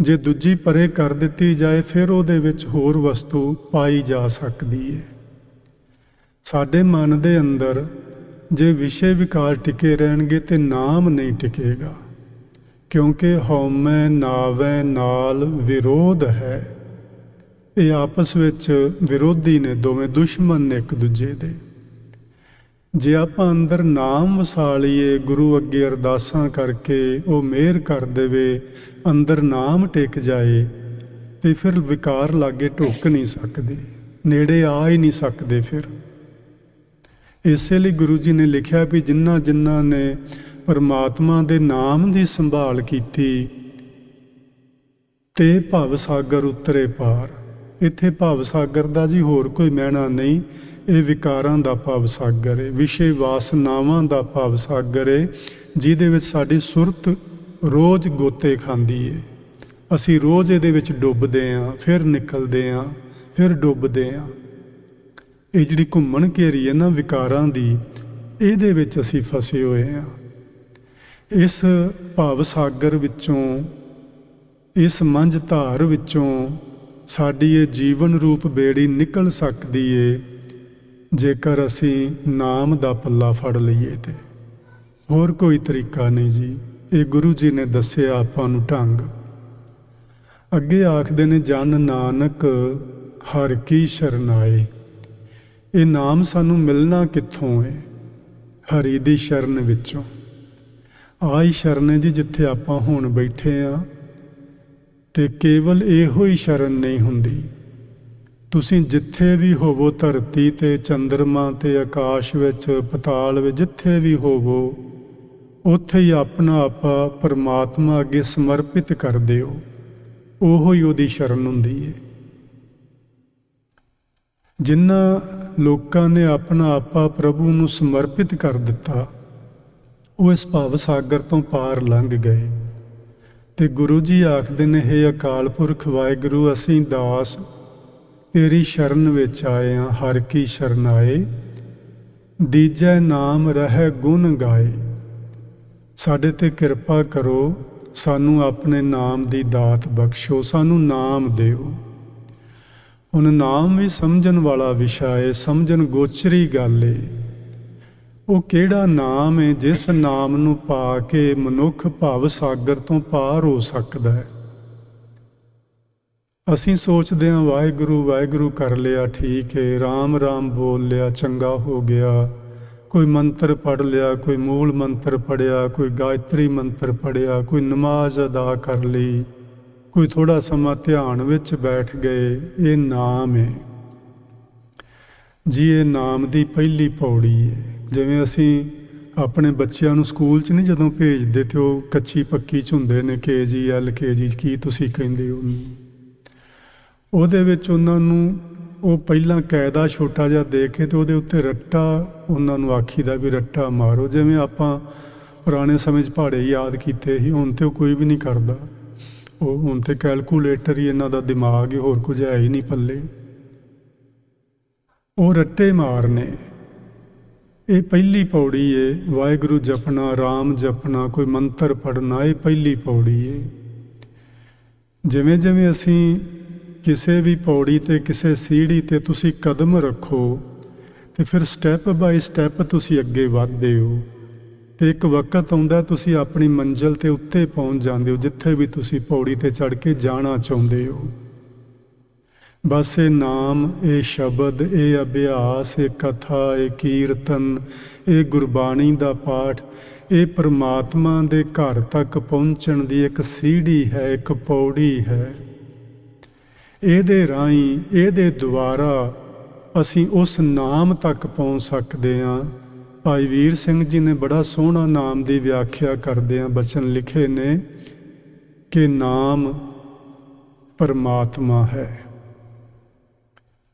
ਜੇ ਦੂਜੀ ਪਰੇ ਕਰ ਦਿੱਤੀ ਜਾਏ, ਫਿਰ ਉਹਦੇ ਵਿੱਚ ਹੋਰ ਵਸਤੂ ਪਾਈ ਜਾ ਸਕਦੀ ਹੈ ਸਾਡੇ ਮਨ ਦੇ ਅੰਦਰ ਜੇ ਵਿਸ਼ੇ ਵਿਕਾਰ ਟਿਕੇ ਰਹਿਣਗੇ ਤੇ ਨਾਮ ਨਹੀਂ ਟਿਕੇਗਾ। ਕਿਉਂਕਿ ਹਉਮੈ ਨਾਵੈ ਨਾਲ ਵਿਰੋਧ ਹੈ। ਇਹ ਆਪਸ ਵਿੱਚ ਵਿਰੋਧੀ ਨੇ ਦੋਵੇਂ ਦੁਸ਼ਮਣ ਨੇ ਇੱਕ ਦੂਜੇ ਦੇ। ਜੇ ਆਪਾਂ ਅੰਦਰ ਨਾਮ ਵਸਾ ਲਈਏ, ਗੁਰੂ ਅੱਗੇ ਅਰਦਾਸਾਂ ਕਰਕੇ ਉਹ ਮਿਹਰ ਕਰ ਦੇਵੇ, ਅੰਦਰ ਨਾਮ ਟਿਕ ਜਾਏ, ਤੇ ਫਿਰ ਵਿਕਾਰ ਲਾਗੇ ਢੁੱਕ ਨਹੀਂ ਸਕਦੇ, ਨੇੜੇ ਆ ਹੀ ਨਹੀਂ ਸਕਦੇ ਫਿਰ। ਇਸੇ ਲਈ ਗੁਰੂ ਜੀ ਨੇ ਲਿਖਿਆ ਵੀ ਜਿਨ੍ਹਾਂ ਜਿਨ੍ਹਾਂ ਨੇ ਪਰਮਾਤਮਾ ਦੇ ਨਾਮ ਦੀ ਸੰਭਾਲ ਕੀਤੀ, ਤੇ ਭਵ ਸਾਗਰ ਉਤਰੇ ਪਾਰ। ਇੱਥੇ ਭਾਵ ਸਾਗਰ ਦਾ ਜੀ, ਹੋਰ ਕੋਈ ਮਹਿਣਾ ਨਹੀਂ। ਇਹ ਵਿਕਾਰਾਂ ਦਾ ਭਾਵ ਸਾਗਰ ਹੈ ਵਿਸ਼ੇ ਵਾਸਨਾਵਾਂ ਦਾ ਭਾਵ ਸਾਗਰ ਹੈ ਜਿਹਦੇ ਵਿੱਚ ਸਾਡੀ ਸੁਰਤ ਰੋਜ਼ ਗੋਤੇ ਖਾਂਦੀ ਹੈ ਅਸੀਂ ਰੋਜ਼ ਇਹਦੇ ਵਿੱਚ ਡੁੱਬਦੇ ਆਂ, ਫਿਰ ਨਿਕਲਦੇ ਆਂ, ਫਿਰ ਡੁੱਬਦੇ ਆਂ। ਇਹ ਜਿਹੜੀ ਘੁੰਮਣ ਘੇਰੀ ਹੈ ਨਾ ਵਿਕਾਰਾਂ ਦੀ, ਇਹਦੇ ਵਿੱਚ ਅਸੀਂ ਫਸੇ ਹੋਏ ਆਂ। ਇਸ ਭਾਵ ਸਾਗਰ ਵਿੱਚੋਂ, ਇਸ ਮੰਝ ਧਾਰ ਵਿੱਚੋਂ ਸਾਡੀ ਇਹ ਜੀਵਨ ਰੂਪ ਬੇੜੀ ਨਿਕਲ ਸਕਦੀ ਏ, ਜੇਕਰ ਅਸੀਂ ਨਾਮ ਦਾ ਪੱਲਾ ਫੜ ਲਈਏ ਤੇ। ਹੋਰ ਕੋਈ ਤਰੀਕਾ ਨਹੀਂ ਜੀ, ਇਹ ਗੁਰੂ ਜੀ ਨੇ ਦੱਸਿਆ ਆਪਾਂ ਨੂੰ ਢੰਗ। ਅੱਗੇ ਆਖਦੇ ਨੇ, ਜਨ ਨਾਨਕ ਹਰ ਕੀ ਸ਼ਰਨਾਏ ਇਹ ਨਾਮ ਸਾਨੂੰ ਮਿਲਣਾ ਕਿੱਥੋਂ ਏ? ਹਰੀ ਦੀ ਸ਼ਰਨ ਵਿੱਚੋਂ। ਆਈ ਸ਼ਰਨ ਹੈ ਜੀ, ਜਿੱਥੇ ਆਪਾਂ ਹੁਣ ਬੈਠੇ ਆ। ਤੇ ਕੇਵਲ ਇਹੋ ਹੀ ਸ਼ਰਨ ਨਹੀਂ ਹੁੰਦੀ। ਤੁਸੀਂ ਜਿੱਥੇ ਵੀ ਹੋਵੋ ਧਰਤੀ ਤੇ ਚੰ드ਰਮਾ ਤੇ ਆਕਾਸ਼ ਵਿੱਚ, ਪਤਾਲ ਵਿੱਚ ਜਿੱਥੇ ਵੀ ਹੋਵੋ, ਉੱਥੇ ਹੀ ਆਪਣਾ ਆਪਾ ਪਰਮਾਤਮਾ ਅੱਗੇ ਸਮਰਪਿਤ ਕਰ ਦਿਓ। ਉਹੋ ਹੀ ਉਹਦੀ ਸ਼ਰਨ ਹੁੰਦੀ ਹੈ ਜਿਨ੍ਹਾਂ ਲੋਕਾਂ ਨੇ ਆਪਣਾ ਆਪਾ ਪ੍ਰਭੂ ਨੂੰ ਸਮਰਪਿਤ ਕਰ ਦਿੱਤਾ, ਉਹ ਇਸ ਭਾਵ ਸਾਗਰ ਤੋਂ ਪਾਰ ਲੰਘ ਗਏ। ਤੇ ਗੁਰੂ ਜੀ ਆਖਦੇ ਨੇ, ਹੈ ਅਕਾਲ ਪੁਰਖ ਵਾਹਿਗੁਰੂ, ਅਸੀਂ ਦਾਸ, ਤੇਰੀ ਸ਼ਰਨ ਵਿੱਚ ਆਏ ਹਾਂ, ਹਰ ਕੀ ਸ਼ਰਨ ਆਏ। ਦੀਜੈ ਨਾਮ ਰਹਿ ਗੁਣ ਗਾਏ। ਸਾਡੇ ਤੇ ਕਿਰਪਾ ਕਰੋ, ਸਾਨੂੰ ਆਪਣੇ ਨਾਮ ਦੀ ਦਾਤ ਬਖਸ਼ੋ, ਸਾਨੂੰ ਨਾਮ ਦਿਓ। ਹੁਣ ਨਾਮ ਵੀ ਸਮਝਣ ਵਾਲਾ ਵਿਸ਼ਾ ਹੈ ਸਮਝਣ ਗੋਚਰੀ ਗੱਲ ਹੈ ਉਹ ਕਿਹੜਾ ਨਾਮ ਹੈ ਜਿਸ ਨਾਮ ਨੂੰ ਪਾ ਕੇ ਮਨੁੱਖ ਭਵ ਸਾਗਰ ਤੋਂ ਪਾਰ ਹੋ ਸਕਦਾ ਹੈ? ਅਸੀਂ ਸੋਚਦੇ ਹਾਂ, ਵਾਹਿਗੁਰੂ ਵਾਹਿਗੁਰੂ ਕਰ ਲਿਆ, ਠੀਕ ਹੈ RAM RAM ਬੋਲ ਲਿਆ, ਚੰਗਾ ਹੋ ਗਿਆ। ਕੋਈ ਮੰਤਰ ਪੜ ਲਿਆ, ਕੋਈ ਮੂਲ ਮੰਤਰ ਪੜਿਆ ਕੋਈ ਗਾਇਤਰੀ ਮੰਤਰ ਪੜਿਆ ਕੋਈ ਨਮਾਜ਼ ਅਦਾ ਕਰ ਲਈ, ਕੋਈ ਥੋੜਾ ਸਮਾਂ ਧਿਆਨ ਵਿੱਚ ਬੈਠ ਗਏ, ਇਹ ਨਾਮ ਹੈ ਜੀ, ਇਹ ਨਾਮ ਦੀ ਪਹਿਲੀ ਪੌੜੀ ਹੈ ਜਿਵੇਂ ਅਸੀਂ ਆਪਣੇ ਬੱਚਿਆਂ ਨੂੰ ਸਕੂਲ 'ਚ ਨਹੀਂ ਜਦੋਂ ਭੇਜਦੇ ਤੇ ਉਹ ਕੱਚੀ ਪੱਕੀ ਚ ਹੁੰਦੇ ਨੇ ਕੇਜੀ ਐਲ ਕੇਜੀ ਕੀ ਤੁਸੀਂ ਕਹਿੰਦੇ ਹੋ? ਉਹਦੇ ਵਿੱਚ ਉਹਨਾਂ ਨੂੰ ਉਹ ਪਹਿਲਾਂ ਕਾਇਦਾ ਛੋਟਾ ਜਿਹਾ ਦੇ ਕੇ ਤੇ ਉਹਦੇ ਉੱਤੇ ਰੱਟਾ ਉਹਨਾਂ ਨੂੰ ਆਖੀਦਾ ਵੀ ਰੱਟਾ ਮਾਰੋ, ਜਿਵੇਂ ਆਪਾਂ ਪੁਰਾਣੇ ਸਮੇਂ 'ਚ ਪਹਾੜੇ ਯਾਦ ਕੀਤੇ ਸੀ, ਹੁਣ ਤੇ ਉਹ ਕੋਈ ਵੀ ਨਹੀਂ ਕਰਦਾ। ਉਹ ਹੁਣ ਤੇ ਕੈਲਕੂਲੇਟਰ ਹੀ ਇਹਨਾਂ ਦਾ ਦਿਮਾਗ ਹੀ ਹੋਰ ਕੁਝ ਹੈ ਹੀ ਨਹੀਂ ਪੱਲੇ। ਉਹ ਰੱਟੇ ਮਾਰਨੇ। ਇਹ ਪਹਿਲੀ ਪੌੜੀ ਏ। ਵਾਹਿਗੁਰੂ ਜਪਣਾ RAM ਜਪਣਾ, ਕੋਈ ਮੰਤਰ ਪੜਨਾ ਇਹ ਪਹਿਲੀ ਪੌੜੀ ਏ। ਜਿਵੇਂ ਜਿਵੇਂ ਅਸੀਂ ਕਿਸੇ ਵੀ ਪੌੜੀ ਤੇ, ਕਿਸੇ ਸੀੜੀ ਤੇ ਤੁਸੀਂ ਕਦਮ ਰੱਖੋ, ਤੇ ਫਿਰ ਸਟੈਪ ਬਾਈ ਸਟੈਪ ਤੁਸੀਂ ਅੱਗੇ ਵਧਦੇ ਹੋ। ਤੇ ਇੱਕ ਵਕਤ ਆਉਂਦਾ, ਤੁਸੀਂ ਆਪਣੀ ਮੰਜ਼ਿਲ ਤੇ ਉੱਤੇ ਪਹੁੰਚ ਜਾਂਦੇ ਹੋ, ਜਿੱਥੇ ਵੀ ਤੁਸੀਂ ਪੌੜੀ ਤੇ ਚੜ ਕੇ ਜਾਣਾ ਚਾਹੁੰਦੇ ਹੋ। ਬਸ ਇਹ ਨਾਮ ਇਹ ਸ਼ਬਦ ਇਹ ਅਭਿਆਸ ਇਹ ਕਥਾ ਇਹ ਕੀਰਤਨ ਇਹ ਗੁਰਬਾਣੀ ਦਾ ਪਾਠ ਇਹ ਪ੍ਰਮਾਤਮਾ ਦੇ ਘਰ ਤੱਕ ਪਹੁੰਚਣ ਦੀ ਇੱਕ ਸੀੜੀ ਹੈ, ਇੱਕ ਪੌੜੀ ਹੈ। ਇਹਦੇ ਰਾਹੀਂ, ਇਹਦੇ ਦੁਆਰਾ ਅਸੀਂ ਉਸ ਨਾਮ ਤੱਕ ਪਹੁੰਚ ਸਕਦੇ ਹਾਂ। ਭਾਈ ਵੀਰ ਸਿੰਘ ਜੀ ਨੇ ਬੜਾ ਸੋਹਣਾ ਨਾਮ ਦੀ ਵਿਆਖਿਆ ਕਰਦੇ ਆ ਬਚਨ ਲਿਖੇ ਨੇ ਕਿ ਨਾਮ ਪਰਮਾਤਮਾ ਹੈ।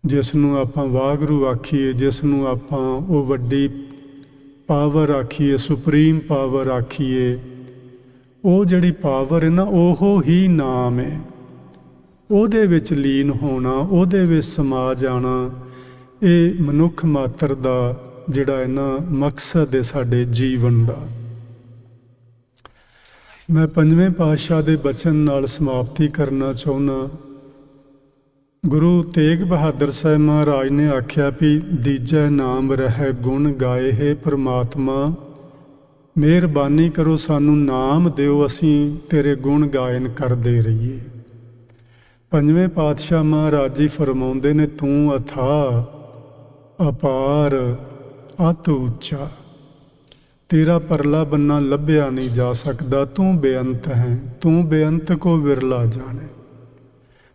ਜਿਸ ਨੂੰ ਆਪਾਂ ਵਾਗਰੂ ਆਖੀਏ ਜਿਸ ਨੂੰ ਆਪਾਂ ਉਹ ਵੱਡੀ ਪਾਵਰ ਆਖੀਏ, ਸੁਪਰੀਮ ਪਾਵਰ ਆਖੀਏ, ਉਹ ਜਿਹੜੀ ਪਾਵਰ ਹੈ ਨਾ, ਉਹ ਹੀ ਨਾਮ ਹੈ। ਉਹਦੇ ਵਿੱਚ ਲੀਨ ਹੋਣਾ, ਉਹਦੇ ਵਿੱਚ ਸਮਾ ਜਾਣਾ, ਇਹ ਮਨੁੱਖ ਮਾਤਰ ਦਾ ਜਿਹੜਾ ਹੈ ਨਾ, ਮਕਸਦ ਹੈ ਸਾਡੇ ਜੀਵਨ ਦਾ। ਮੈਂ ਪੰਜਵੇਂ ਪਾਤਸ਼ਾਹ ਦੇ ਬਚਨ ਨਾਲ ਸਮਾਪਤੀ ਕਰਨਾ ਚਾਹੁੰਦਾ। ਗੁਰੂ ਤੇਗ ਬਹਾਦਰ ਸਾਹਿਬ ਮਹਾਰਾਜ ਨੇ ਆਖਿਆ ਵੀ ਦੀਜੈ ਨਾਮ ਰਹਿ ਗੁਣ ਗਾਏ ਹੈ ਪ੍ਰਮਾਤਮਾ, ਮਿਹਰਬਾਨੀ ਕਰੋ ਸਾਨੂੰ ਨਾਮ ਦਿਓ ਅਸੀਂ, ਤੇਰੇ ਗੁਣ ਗਾਇਨ ਕਰਦੇ ਰਹੀਏ। ਪੰਜਵੇਂ ਪਾਤਸ਼ਾਹ ਮਹਾਰਾਜ ਜੀ ਫਰਮਾਉਂਦੇ ਨੇ, ਤੂੰ ਅਥਾ ਅਪਾਰ ਅਤ ਉੱਚਾ। ਤੇਰਾ ਪਰਲਾ ਬੰਨਾ ਲੱਭਿਆ ਨਹੀਂ ਜਾ ਸਕਦਾ, ਤੂੰ ਬੇਅੰਤ ਹੈ, ਤੂੰ ਬੇਅੰਤ ਕੋ ਵਿਰਲਾ ਜਾਣੇ।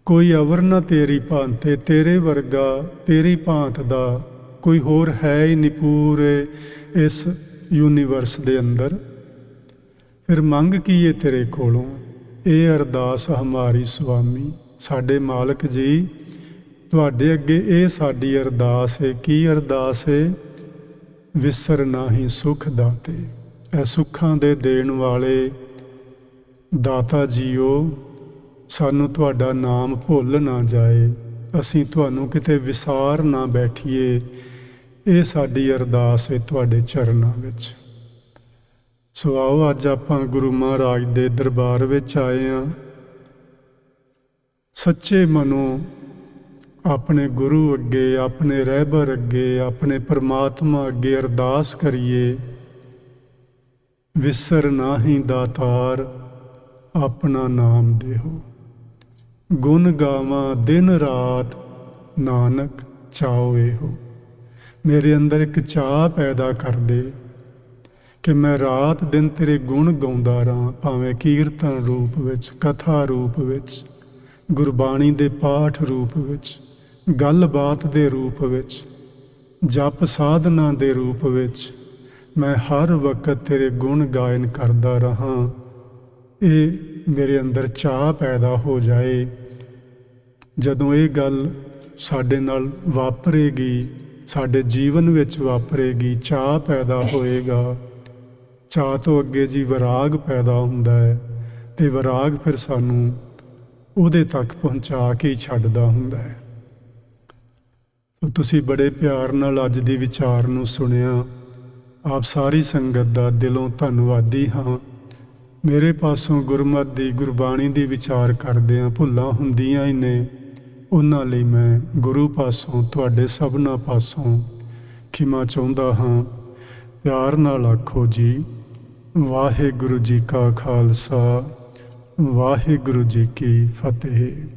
ਕੋਈ ਅਵਰ ਨਾ ਤੇਰੀ ਭਾਂਤੇ, ਤੇਰੇ ਵਰਗਾ, ਤੇਰੀ ਭਾਂਤ ਦਾ ਕੋਈ ਹੋਰ ਹੈ ਹੀ ਨਹੀਂ ਪੂਰੇ ਇਸ ਯੂਨੀਵਰਸ ਦੇ ਅੰਦਰ। ਫਿਰ ਮੰਗ ਕੀ ਹੈ ਤੇਰੇ ਕੋਲੋਂ? ਇਹ ਅਰਦਾਸ ਹਮਾਰੀ ਸੁਆਮੀ, ਸਾਡੇ ਮਾਲਕ ਜੀ, ਤੁਹਾਡੇ ਅੱਗੇ ਇਹ ਸਾਡੀ ਅਰਦਾਸ ਹੈ ਕੀ ਅਰਦਾਸ ਹੈ ਵਿਸਰ ਨਾਹੀ ਸੁਖ ਦਾਤੇ। ਇਹ ਸੁੱਖਾਂ ਦੇ ਦੇਣ ਵਾਲੇ ਦਾਤਾ ਜੀਓ ਸਾਨੂੰ ਤੁਹਾਡਾ ਨਾਮ ਭੁੱਲ ਨਾ ਜਾਏ। ਅਸੀਂ ਤੁਹਾਨੂੰ ਕਿਤੇ ਵਿਸਾਰ ਨਾ ਬੈਠੀਏ। ਇਹ ਸਾਡੀ ਅਰਦਾਸ ਹੈ ਤੁਹਾਡੇ ਚਰਨਾਂ ਵਿੱਚ। ਸੋ ਆਓ ਅੱਜ ਆਪਾਂ ਗੁਰੂ ਮਹਾਰਾਜ ਦੇ ਦਰਬਾਰ ਵਿੱਚ ਆਏ ਹਾਂ। ਸੱਚੇ ਮਨੋਂ ਆਪਣੇ ਗੁਰੂ ਅੱਗੇ, ਆਪਣੇ ਰਹਿਬਰ ਅੱਗੇ, ਆਪਣੇ ਪਰਮਾਤਮਾ ਅੱਗੇ ਅਰਦਾਸ ਕਰੀਏ। ਵਿਸਰ ਨਾਹੀ ਦਾਤਾਰ, ਆਪਣਾ ਨਾਮ ਦੇਹੋ। ਗੁਣ ਗਾਵਾਂ ਦਿਨ ਰਾਤ, ਨਾਨਕ ਚਾਉ ਇਹੋ। ਮੇਰੇ ਅੰਦਰ ਇੱਕ ਚਾਹ ਪੈਦਾ ਕਰ ਦੇ ਕਿ ਮੈਂ ਰਾਤ ਦਿਨ ਤੇਰੇ ਗੁਣ ਗਾਉਂਦਾ ਰਹਾਂ, ਭਾਵੇਂ ਕੀਰਤਨ ਰੂਪ ਵਿੱਚ, ਕਥਾ ਰੂਪ ਵਿੱਚ, ਗੁਰਬਾਣੀ ਦੇ ਪਾਠ ਰੂਪ ਵਿੱਚ, ਗੱਲਬਾਤ ਦੇ ਰੂਪ ਵਿੱਚ, ਜਪ ਸਾਧਨਾ ਦੇ ਰੂਪ ਵਿੱਚ, ਮੈਂ ਹਰ ਵਕਤ ਤੇਰੇ ਗੁਣ ਗਾਇਨ ਕਰਦਾ ਰਹਾਂ। ਇਹ ਮੇਰੇ ਅੰਦਰ ਚਾਹ ਪੈਦਾ ਹੋ ਜਾਏ। ਜਦੋਂ ਇਹ ਗੱਲ ਸਾਡੇ ਨਾਲ ਵਾਪਰੇਗੀ, ਸਾਡੇ ਜੀਵਨ ਵਿੱਚ ਵਾਪਰੇਗੀ, ਚਾਹ ਪੈਦਾ ਹੋਏਗਾ। ਚਾਹ ਤੋਂ ਅੱਗੇ ਜੀ ਵਿਰਾਗ ਪੈਦਾ ਹੁੰਦਾ ਹੈ ਤੇ ਵਿਰਾਗ ਫਿਰ ਸਾਨੂੰ ਉਹਦੇ ਤੱਕ ਪਹੁੰਚਾ ਕੇ ਛੱਡਦਾ ਹੁੰਦਾ ਹੈ। ਸੋ ਤੁਸੀਂ ਬੜੇ ਪਿਆਰ ਨਾਲ ਅੱਜ ਦੀ ਵਿਚਾਰ ਨੂੰ ਸੁਣਿਆ। ਆਪ ਸਾਰੀ ਸੰਗਤ ਦਾ ਦਿਲੋਂ ਧੰਨਵਾਦੀ ਹਾਂ। ਮੇਰੇ ਪਾਸੋਂ ਗੁਰਮਤ ਦੀ ਗੁਰਬਾਣੀ ਦੀ ਵਿਚਾਰ ਕਰਦਿਆਂ ਭੁੱਲਾਂ ਹੁੰਦੀਆਂ ਹੀ ਨੇ। ਉਹਨਾਂ ਲਈ ਮੈਂ ਗੁਰੂ ਪਾਸੋਂ, ਤੁਹਾਡੇ ਸਭਨਾ ਪਾਸੋਂ ਖਿਮਾ ਚਾਹੁੰਦਾ ਹਾਂ। ਪਿਆਰ ਨਾਲ ਆਖੋ ਜੀ, ਵਾਹਿਗੁਰੂ ਜੀ ਕਾ ਖਾਲਸਾ, ਵਾਹਿਗੁਰੂ ਜੀ ਕੀ ਫਤਿਹ।